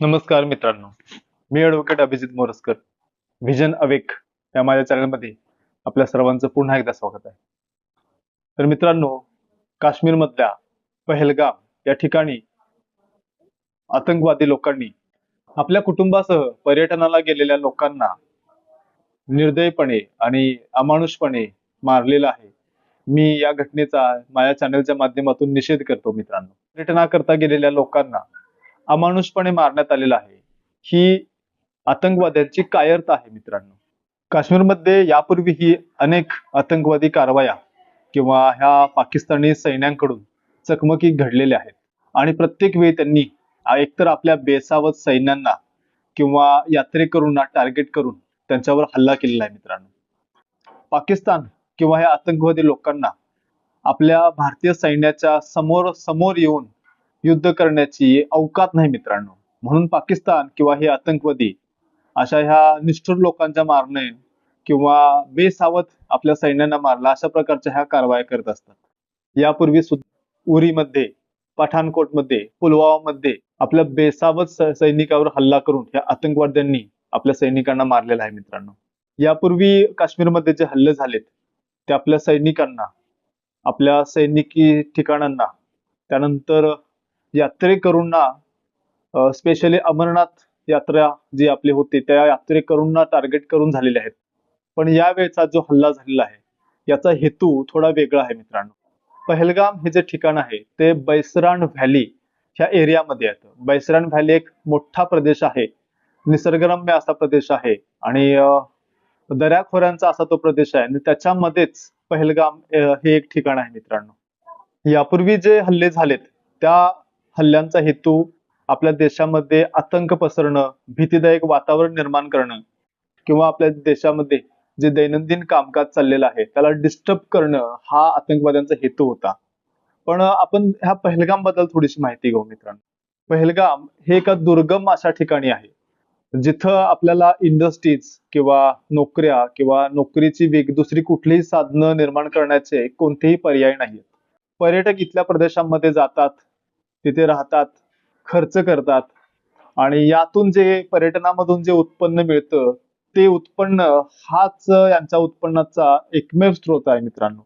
नमस्कार मित्रांनो. मी advocate Abhijit Moraskar vision awake या माझ्या चॅनलमध्ये आपल्या सर्वांचं पुन्हा एकदा स्वागत आहे. तर मित्रांनो काश्मीरमधल्या पहलगाम या ठिकाणी आतंकवादी लोकांनी आपल्या कुटुंबासह पर्यटनाला गेलेल्या लोकांना निर्दयपणे आणि अमानुषपणे मारलेलं आहे. मी या घटनेचा माझ्या चॅनलच्या माध्यमातून निषेध करतो मित्रांनो. पर्यटनाकरता गेलेल्या लोकांना अमानुषपणे मारण्यात आलेला आहे. ही आतंकवाद्यांची कायरता आहे मित्रांनो. काश्मीरमध्ये यापूर्वीही अनेक आतंकवादी कारवाया किंवा ह्या पाकिस्तानी सैन्यांकडून चकमकी घडलेल्या आहेत. आणि प्रत्येक वेळी त्यांनी एकतर आपल्या बेसावत सैन्यांना किंवा यात्रेकरूंना टार्गेट करून त्यांच्यावर हल्ला केलेला आहे मित्रांनो. पाकिस्तान किंवा ह्या आतंकवादी लोकांना आपल्या भारतीय सैन्याच्या समोर समोर येऊन युद्ध करण्याची अवकात नाही मित्रांनो. म्हणून पाकिस्तान किंवा हे आतंकवादी अशा ह्या निष्ठुर लोकांच्या मारणे किंवा बेसावत आपल्या सैन्यांना मारला अशा प्रकारच्या ह्या कारवाया करत असतात. यापूर्वी सुद्धा उरीमध्ये पठाणकोटमध्ये पुलवामामध्ये आपल्या बेसावत सैनिकावर हल्ला करून ह्या आतंकवाद्यांनी आपल्या सैनिकांना मारलेला आहे मित्रांनो. यापूर्वी काश्मीरमध्ये जे हल्ले झालेत ते आपल्या सैनिकांना आपल्या सैनिकी ठिकाणांना त्यानंतर यात्रेकरूंना स्पेशली अमरनाथ यात्रा जी आपली होती त्या यात्रेकरूंना टार्गेट करून झालेले आहेत. पण यावेळचा जो हल्ला झालेला आहे याचा हेतू थोडा वेगळा आहे मित्रांनो. पहलगाम हे जे ठिकाण आहे ते बैसरान व्हॅली ह्या एरियामध्ये येतं बैसरान व्हॅली एक मोठा प्रदेश आहे निसर्गरम्य असा प्रदेश आहे आणि दऱ्याखोऱ्यांचा असा तो प्रदेश आहे आणि त्याच्यामध्येच पहलगाम हे एक ठिकाण आहे मित्रांनो. यापूर्वी जे हल्ले झालेत त्या हल्ल्यांचा हेतू आपल्या देशामध्ये आतंक पसरणं भीतीदायक वातावरण निर्माण करणं किंवा आपल्या देशामध्ये जे दैनंदिन कामकाज चाललेलं आहे त्याला डिस्टर्ब करणं हा आतंकवाद्यांचा हेतू होता. पण आपण ह्या पहलगामबद्दल थोडीशी माहिती घेऊ मित्रांनो. पहलगाम हे एका दुर्गम अशा ठिकाणी आहे जिथं आपल्याला इंडस्ट्रीज किंवा नोकऱ्या किंवा नोकरीची वेग दुसरी कुठलीही साधनं निर्माण करण्याचे कोणतेही पर्याय नाहीत पर्यटक इथल्या प्रदेशांमध्ये जातात तिथे राहतात खर्च करतात. आणि यातून जे पर्यटनामधून जे उत्पन्न मिळतं ते उत्पन्न हाच यांच्या उत्पन्नाचा एकमेव स्रोत आहे मित्रांनो.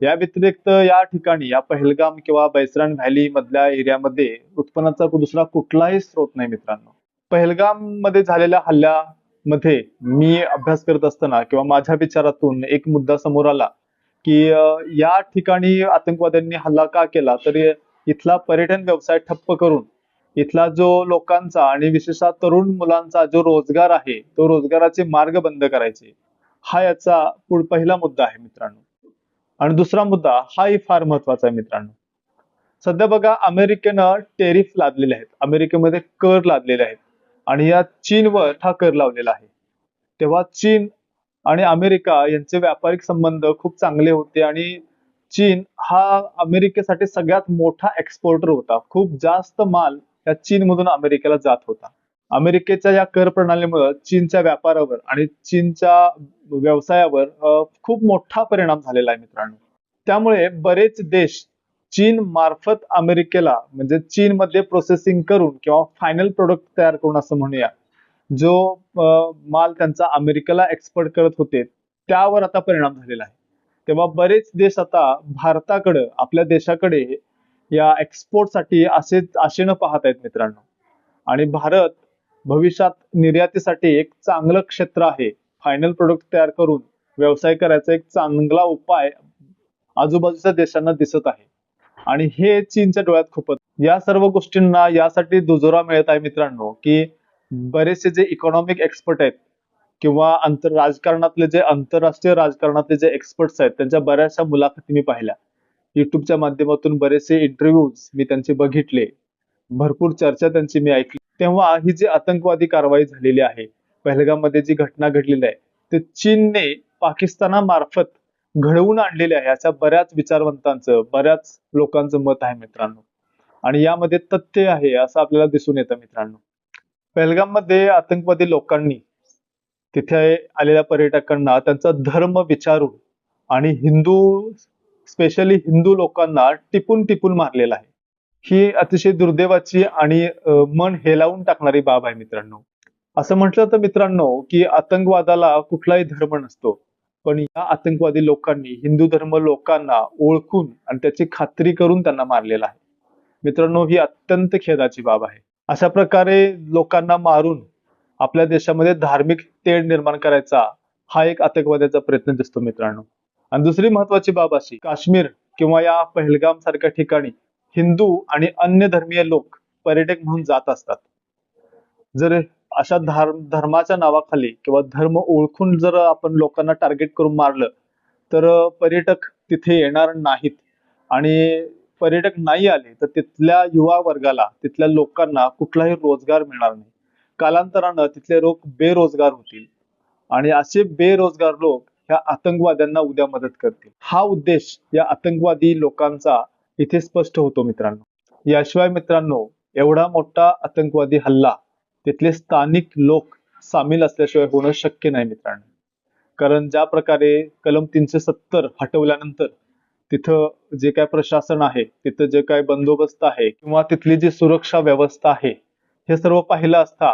या व्यतिरिक्त या ठिकाणी या पहलगाम किंवा बैसरान व्हॅली मधल्या एरियामध्ये उत्पन्नाचा दुसरा कुठलाही स्रोत नाही मित्रांनो. पहलगाममध्ये झालेल्या हल्ल्यामध्ये मी अभ्यास करत असताना किंवा माझ्या विचारातून एक मुद्दा समोर आला की या ठिकाणी आतंकवाद्यांनी हल्ला का केला? तर इथला पर्यटन व्यवसाय ठप्प करून इथला जो लोकांचा आणि विशेषतः तरुण मुलांचा जो रोजगार आहे तो रोजगाराचे मार्ग बंद करायचे. हा याचा पुढ पहिला मुद्दा आहे मित्रांनो. आणि दुसरा मुद्दा हाही फार महत्त्वाचा आहे मित्रांनो. सध्या बघा अमेरिकेनं टेरिफ लादलेले आहेत. अमेरिकेमध्ये कर लादलेले आहेत. आणि या चीनवर हा कर लावलेला आहे. तेव्हा चीन आणि अमेरिका यांचे व्यापारिक संबंध खूप चांगले होते आणि चीन हा अमेरिकेसाठी सगळ्यात मोठा एक्सपोर्टर होता. खूप जास्त माल या चीनमधून अमेरिकेला जात होता. अमेरिकेच्या या कर प्रणालीमुळे चीनच्या व्यापारावर आणि चीनच्या व्यवसायावर खूप मोठा परिणाम झालेला आहे मित्रांनो. त्यामुळे बरेच देश चीन मार्फत अमेरिकेला म्हणजे चीनमध्ये प्रोसेसिंग करून किंवा फायनल प्रोडक्ट तयार करून असं म्हणूया जो माल त्यांचा अमेरिकेला एक्सपोर्ट करत होते त्यावर आता परिणाम झालेला आहे. तेव्हा बरेच देश आता भारताकडे आपल्या देशाकडे या एक्सपोर्टसाठी असे आशेनं पाहत आहेत मित्रांनो. आणि भारत भविष्यात निर्यातीसाठी एक चांगलं क्षेत्र आहे. फायनल प्रोडक्ट तयार करून व्यवसाय करायचा एक चांगला उपाय आजूबाजूच्या देशांना दिसत आहे. आणि हे चीनच्या डोळ्यात खूपच या सर्व गोष्टींना यासाठी दुजोरा मिळत आहे मित्रांनो की बरेचसे जे इकॉनॉमिक एक्सपर्ट आहेत किंवा आंतर राजकारणातले जे आंतरराष्ट्रीय राजकारणातले जे एक्सपर्ट्स आहेत त्यांच्या बऱ्याचशा मुलाखती मी पाहिल्या. युट्यूबच्या माध्यमातून बरेचसे इंटरव्ह्यूज मी त्यांचे बघितले. भरपूर चर्चा त्यांची मी ऐकली. तेव्हा ही जी आतंकवादी कारवाई झालेली आहे पहलगाममध्ये जी घटना घडलेली आहे ते चीनने पाकिस्तानामार्फत घडवून आणलेले आहे अशा बऱ्याच विचारवंतांचं बऱ्याच लोकांचं मत आहे मित्रांनो. आणि यामध्ये तथ्य आहे असं आपल्याला दिसून येतं मित्रांनो. पहलगाममध्ये आतंकवादी लोकांनी तिथे आलेल्या पर्यटकांना त्यांचा धर्म विचारून आणि हिंदू स्पेशली हिंदू लोकांना टिपून टिपून मारलेला आहे. ही अतिशय दुर्दैवाची आणि मन हेलावून टाकणारी बाब आहे मित्रांनो. असं म्हटलं तर मित्रांनो की आतंकवादाला कुठलाही धर्म नसतो. पण या आतंकवादी लोकांनी हिंदू धर्म लोकांना ओळखून आणि त्याची खात्री करून त्यांना मारलेला आहे. मित्रांनो ही अत्यंत खेदाची बाब आहे. अशा प्रकारे लोकांना मारून आपल्या देशामध्ये धार्मिक तेढ निर्माण करायचा हा एक आतंकवाद्याचा प्रयत्न दिसतो मित्रांनो. आणि दुसरी महत्वाची बाब अशी काश्मीर किंवा या पहलगाम सारख्या ठिकाणी हिंदू आणि अन्य धर्मीय लोक पर्यटक म्हणून जात असतात. जर अशा धर्म धर्माच्या नावाखाली किंवा धर्म ओळखून जर आपण लोकांना टार्गेट करून मारलं तर पर्यटक तिथे येणार नाहीत. आणि पर्यटक नाही आले तर तिथल्या युवा वर्गाला तिथल्या लोकांना कुठलाही रोजगार मिळणार नाही. कालांतरानं तिथले लोक बेरोजगार होतील. आणि असे बेरोजगार लोक ह्या आतंकवाद्यांना उद्या मदत करतील. हा उद्देश या आतंकवादी लोकांचा इथे स्पष्ट होतो मित्रांनो. याशिवाय मित्रांनो एवढा मोठा आतंकवादी हल्ला तिथले स्थानिक लोक सामील असल्याशिवाय होणं शक्य नाही मित्रांनो. कारण ज्या प्रकारे कलम तीनशे सत्तर हटवल्यानंतर तिथं जे काय प्रशासन आहे तिथं जे काय बंदोबस्त आहे किंवा तिथली जी सुरक्षा व्यवस्था आहे हे सर्व पाहिलं असता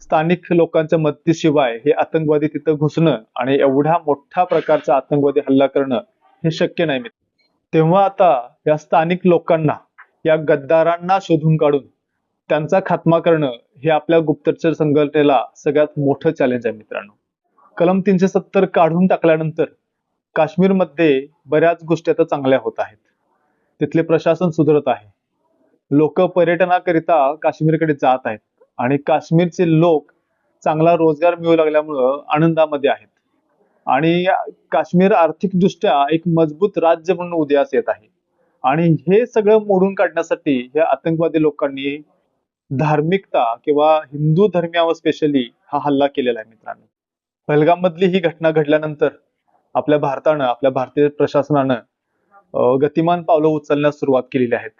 स्थानिक लोकांच्या मदतीशिवाय हे आतंकवादी तिथं घुसणं आणि एवढ्या मोठ्या प्रकारचा आतंकवादी हल्ला करणं हे शक्य नाही मित्र. तेव्हा आता या स्थानिक लोकांना या गद्दारांना शोधून काढून त्यांचा खात्मा करणं हे आपल्या गुप्तचर संघटनेला सगळ्यात मोठं चॅलेंज आहे मित्रांनो. कलम तीनशे सत्तर काढून टाकल्यानंतर काश्मीरमध्ये बऱ्याच गोष्टी आता चांगल्या होत आहेत. तिथले प्रशासन सुधरत आहे. लोक पर्यटनाकरिता काश्मीरकडे जात आहेत. आणि काश्मीरचे लोक चांगला रोजगार मिळू लागल्यामुळं आनंदामध्ये आहेत. आणि काश्मीर आर्थिकदृष्ट्या एक मजबूत राज्य म्हणून उदयास येत आहे. आणि हे सगळं मोडून काढण्यासाठी या आतंकवादी लोकांनी धार्मिकता किंवा हिंदू धर्मियावर स्पेशली हा हल्ला केलेला आहे मित्रांनो. पहलगाम मधली ही घटना घडल्यानंतर आपल्या भारतानं आपल्या भारतीय प्रशासनानं गतिमान पावलं उचलण्यास सुरुवात केलेली आहेत.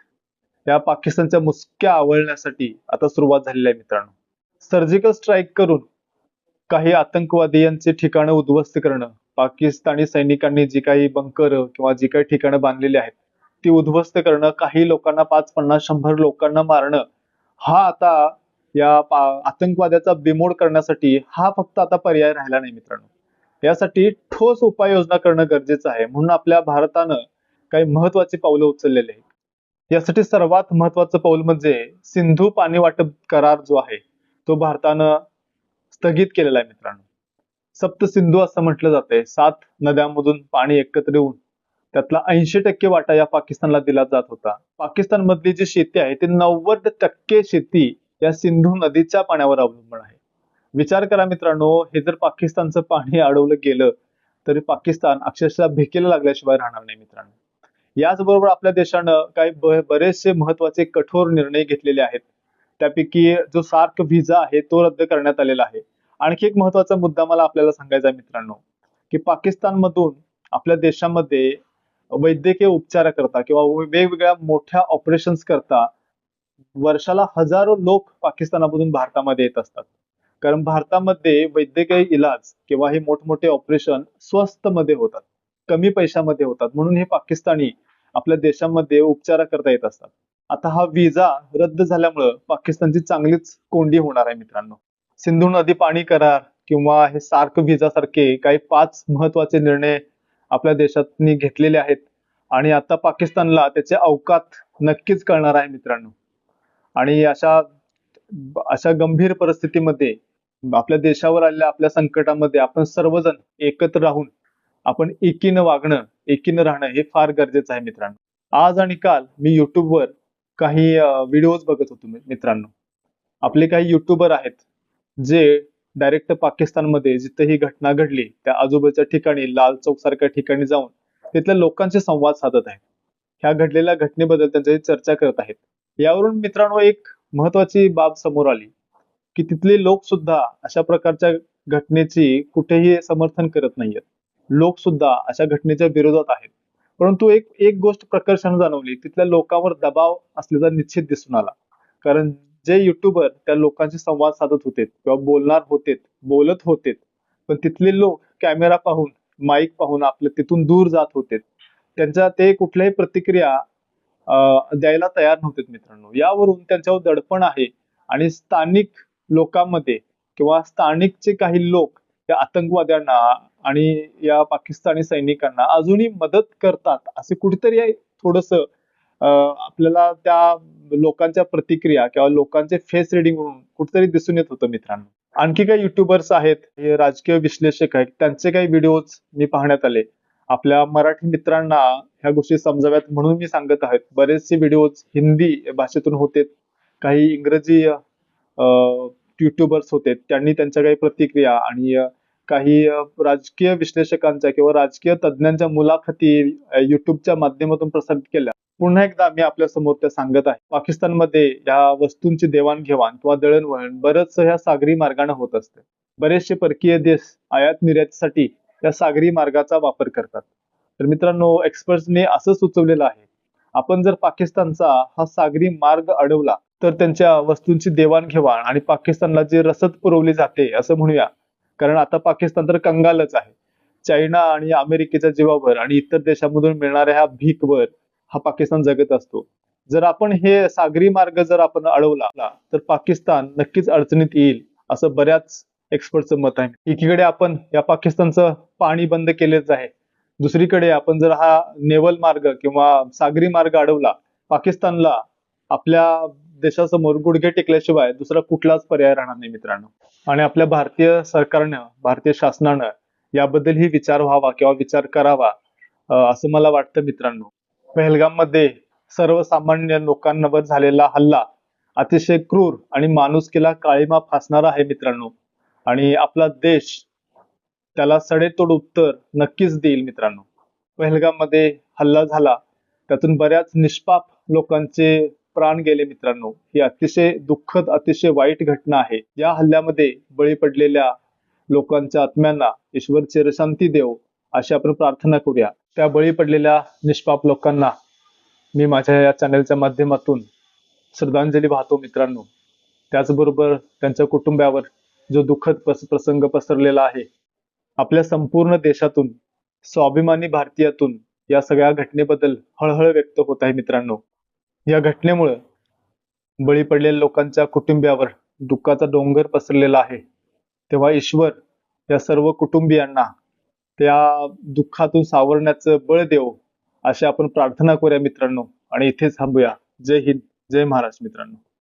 या पाकिस्तानच्या मुसक्या आवळण्यासाठी आता सुरुवात झालेली आहे मित्रांनो. सर्जिकल स्ट्राईक करून काही आतंकवादी यांचे ठिकाणं उद्ध्वस्त करणं पाकिस्तानी सैनिकांनी जी काही बंकर किंवा जी काही ठिकाणं बांधलेली आहेत ती उद्ध्वस्त करणं काही लोकांना पाच पन्नास शंभर लोकांना मारणं हा आता या आतंकवाद्याचा बिमोड करण्यासाठी हा फक्त आता पर्याय राहिला नाही मित्रांनो. यासाठी ठोस उपाययोजना करणं गरजेचं आहे. म्हणून आपल्या भारतानं काही महत्वाची पावलं उचललेली आहेत. यासाठी सर्वात महत्वाचं पाऊल म्हणजे सिंधू पाणी वाटप करार जो आहे तो भारतानं स्थगित केलेला आहे मित्रांनो. सप्त सिंधू असं म्हटलं जातंय. सात नद्यांमधून पाणी एकत्र येऊन त्यातला ऐंशी टक्के वाटा या पाकिस्तानला दिला जात होता. पाकिस्तान मधली जी शेती आहे ती नव्वद टक्के शेती या सिंधू नदीच्या पाण्यावर अवलंबून आहे. विचार करा मित्रांनो हे जर पाकिस्तानचं पाणी अडवलं गेलं तरी पाकिस्तान अक्षरशः भिकेला लागल्याशिवाय राहणार नाही मित्रांनो. याचबरोबर आपल्या देशानं काही बरेचसे महत्त्वाचे कठोर निर्णय घेतलेले आहेत. त्यापैकी जो सार्क व्हिसा आहे तो रद्द करण्यात आलेला आहे. आणखी एक महत्त्वाचा मुद्दा मला आपल्याला सांगायचा आहे मित्रांनो की पाकिस्तान मधून आपल्या देशामध्ये वैद्यकीय उपचार करता किंवा वेगवेगळ्या मोठ्या ऑपरेशन्स करता वर्षाला हजारो लोक पाकिस्तानामधून भारतामध्ये येत असतात. कारण भारतामध्ये वैद्यकीय इलाज किंवा हे मोठमोठे ऑपरेशन स्वस्त मध्ये होतात कमी पैशामध्ये होतात. म्हणून हे पाकिस्तानी आपल्या देशामध्ये उपचारा करता येत असतात. आता हा विजा रद्द झाल्यामुळं पाकिस्तानची चांगलीच कोंडी होणार आहे मित्रांनो. सिंधू नदी पाणी करार किंवा हे सार्क व्हिजा सारखे काही पाच महत्त्वाचे निर्णय आपल्या देशातनी घेतलेले आहेत. आणि आता पाकिस्तानला त्याचे अवकात नक्कीच कळणार आहे मित्रांनो. आणि अशा अशा गंभीर परिस्थितीमध्ये आपल्या देशावर आलेल्या आपल्या संकटामध्ये आपण सर्वजण एकत्र राहून आपण एकीनं वागणं एकीनं राहणं हे फार गरजेचं आहे मित्रांनो. आज आणि काल मी युट्यूबवर काही व्हिडिओज बघत होतो मित्रांनो. आपले काही युट्यूबर आहेत जे डायरेक्ट पाकिस्तानमध्ये जिथे ही घटना घडली त्या आजूबाजूच्या ठिकाणी लाल चौक सारख्या ठिकाणी जाऊन तिथल्या लोकांशी संवाद साधत आहेत. ह्या घडलेल्या घटनेबद्दल त्यांच्याशी चर्चा करत आहेत. यावरून मित्रांनो एक महत्वाची बाब समोर आली की तिथले लोक सुद्धा अशा प्रकारच्या घटनेची कुठेही समर्थन करत नाहीयेत. लोक सुद्धा अशा घटनेच्या विरोधात आहेत. परंतु एक एक गोष्ट प्रकर्षाने जाणवली तिथल्या लोकांवर दबाव असल्याचा निश्चित दिसून आला. कारण जे युट्यूबर त्या लोकांशी संवाद साधत होते किंवा बोलणार होते बोलत होते पण तिथले लोक कॅमेरा पाहून माईक पाहून आपले तिथून दूर जात होते. त्यांच्या ते कुठल्याही प्रतिक्रिया द्यायला तयार नव्हते मित्रांनो. यावरून त्यांच्यावर दडपण आहे आणि स्थानिक लोकांमध्ये किंवा स्थानिकचे काही लोक त्या आतंकवाद्यांना आणि या पाकिस्तानी सैनिकांना अजूनही मदत करतात असे कुठेतरी थोडस आपल्याला त्या लोकांच्या प्रतिक्रिया किंवा लोकांचे फेस रिडिंग म्हणून कुठेतरी दिसून येत होतं मित्रांनो. आणखी काही युट्यूबर्स आहेत हे राजकीय विश्लेषक आहेत त्यांचे काही व्हिडिओज मी पाहण्यात आले. आपल्या मराठी मित्रांना ह्या गोष्टी समजाव्यात म्हणून मी सांगत आहेत. बरेचसे व्हिडिओज हिंदी भाषेतून होते. काही इंग्रजी युट्यूबर्स होते. त्यांनी त्यांच्या काही प्रतिक्रिया आणि काही राजकीय विश्लेषकांच्या किंवा राजकीय तज्ज्ञांच्या मुलाखती युट्यूबच्या माध्यमातून प्रसारित केल्या. पुन्हा एकदा मी आपल्यासमोर त्या सांगत आहे. पाकिस्तानमध्ये या वस्तूंची देवाणघेवाण किंवा दळणवळण बरंच ह्या सागरी मार्गाने होत असते. बरेचसे परकीय देश आयात निर्यातीसाठी या सागरी मार्गाचा वापर करतात. तर मित्रांनो एक्सपर्ट्सने असं सुचवलेलं आहे. आपण जर पाकिस्तानचा हा सागरी मार्ग अडवला तर त्यांच्या वस्तूंची देवाणघेवाण आणि पाकिस्तानला जे रसद पुरवली जाते असं म्हणूया कारण आता पाकिस्तान तर कंगालच आहे. चायना आणि अमेरिकेच्या जीवावर आणि इतर देशांमधून मिळणाऱ्या ह्या भीकवर हा पाकिस्तान जगत असतो. जर आपण हे सागरी मार्ग जर आपण अडवला तर पाकिस्तान नक्कीच अडचणीत येईल असं बऱ्याच एक्सपर्टचं मत आहे. एकीकडे आपण या पाकिस्तानचं पाणी बंद केलेच आहे. दुसरीकडे आपण जर हा नेवल मार्ग किंवा सागरी मार्ग अडवला पाकिस्तानला आपल्या देशासमोर गुडघे टेकल्याशिवाय दुसरा कुठलाच पर्याय राहणार नाही मित्रांनो. आणि आपल्या भारतीय सरकारनं भारतीय शासनानं याबद्दलही विचार व्हावा किंवा विचार करावा असं मला वाटतं मित्रांनो. पहलगाममध्ये सर्वसामान्य लोकांवर झालेला हल्ला अतिशय क्रूर आणि माणुसकीला काळीमा फासणारा आहे मित्रांनो. आणि आपला देश त्याला सडेतोड उत्तर नक्कीच देईल मित्रांनो. पहलगाममध्ये हल्ला झाला. त्यातून बऱ्याच निष्पाप लोकांचे प्राण गेले मित्रांनो. ही अतिशय दुःखद अतिशय वाईट घटना आहे. या हल्ल्यामध्ये बळी पडलेल्या लोकांच्या आत्म्यांना ईश्वर चिरशांती देव अशी आपण प्रार्थना करूया. त्या बळी पडलेल्या निष्पाप लोकांना मी माझ्या या चॅनलच्या माध्यमातून श्रद्धांजली वाहतो मित्रांनो. त्याचबरोबर त्यांच्या कुटुंबावर जो दुःखद प्रसंग पसरलेला आहे आपल्या संपूर्ण देशातून स्वाभिमानी भारतीयातून या सगळ्या घटनेबद्दल हळहळ व्यक्त होत आहे मित्रांनो. या घटनेमुळे बळी पडलेल्या लोकांच्या कुटुंबियावर दुःखाचा डोंगर पसरलेला आहे. तेव्हा ईश्वर या सर्व कुटुंबियांना त्या दुःखातून सावरण्याचं बळ देव अशी आपण प्रार्थना करूया मित्रांनो. आणि इथेच थांबूया. जय हिंद जय महाराष्ट्र मित्रांनो.